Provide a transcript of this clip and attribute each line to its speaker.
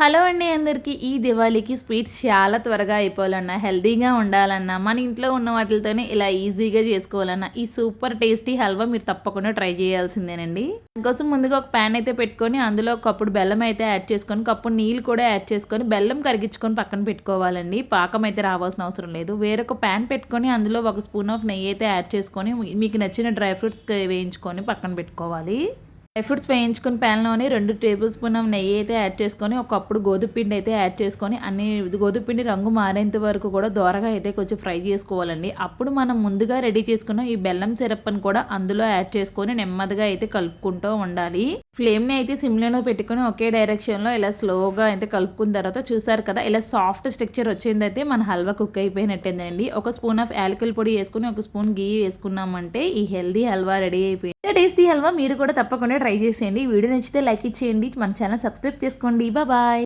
Speaker 1: Hello అండి అందరికీ. ఈ దివాళీకి స్వీట్స్ చాలా త్వరగా అయిపోవాలన్నా హెల్తీగా ఉండాలన్నా మన ఇంట్లో ఉన్న వాటితోనే ఇలా ఈజీగా చేసుకోవాలన్నా ఈ సూపర్ టేస్టీ హల్వా మీరు తప్పకుండా ట్రై చేయాల్సిందేనండి. దానికోసం ముందుగా ఒక ప్యాన్ అయితే పెట్టుకొని అందులో ఒక కప్పుడు బెల్లం అయితే యాడ్ చేసుకొని కప్పుడు నీళ్ళు కూడా యాడ్ చేసుకొని బెల్లం కరిగించుకొని పక్కన పెట్టుకోవాలండి. పాకం అయితే రావాల్సిన అవసరం లేదు. వేరొక ప్యాన్ పెట్టుకొని అందులో ఒక స్పూన్ ఆఫ్ నెయ్యి అయితే యాడ్ చేసుకొని మీకు నచ్చిన డ్రై ఫ్రూట్స్ వేయించుకొని పక్కన పెట్టుకోవాలి. డ్రై ఫ్రూట్స్ వేయించుకుని ప్యాన్లోని రెండు టేబుల్ స్పూన్ నెయ్యి అయితే యాడ్ చేసుకొని ఒకప్పుడు గోధుమ పిండి అయితే యాడ్ చేసుకొని అన్ని గోధుమ పిండి రంగు మారేంత వరకు కూడా దోరగా అయితే కొంచెం ఫ్రై చేసుకోవాలండి. అప్పుడు మనం ముందుగా రెడీ చేసుకున్న ఈ బెల్లం సిరప్ని కూడా అందులో యాడ్ చేసుకొని నెమ్మదిగా అయితే కలుపుకుంటూ ఉండాలి. ఫ్లేమ్ని అయితే సిమ్లోనే పెట్టుకొని ఒకే డైరెక్షన్లో ఇలా స్లోగా అయితే కలుపుకున్న తర్వాత చూసారు కదా ఇలా సాఫ్ట్ స్ట్రక్చర్ వచ్చిందైతే మన హల్వా కుక్ అయిపోయినట్టేనండి. ఒక స్పూన్ ఆఫ్ యాలకుల పొడి వేసుకుని ఒక స్పూన్ గీ వేసుకున్నామంటే ఈ హెల్దీ హల్వా రెడీ అయిపోయింది. టేస్టీ హల్వా మీరు కూడా తప్పకుండా ట్రై చేసేయండి. వీడియో నచ్చితే లైక్ ఇచ్చేయండి. మన ఛానల్ సబ్స్క్రైబ్ చేసుకోండి. బాయ్.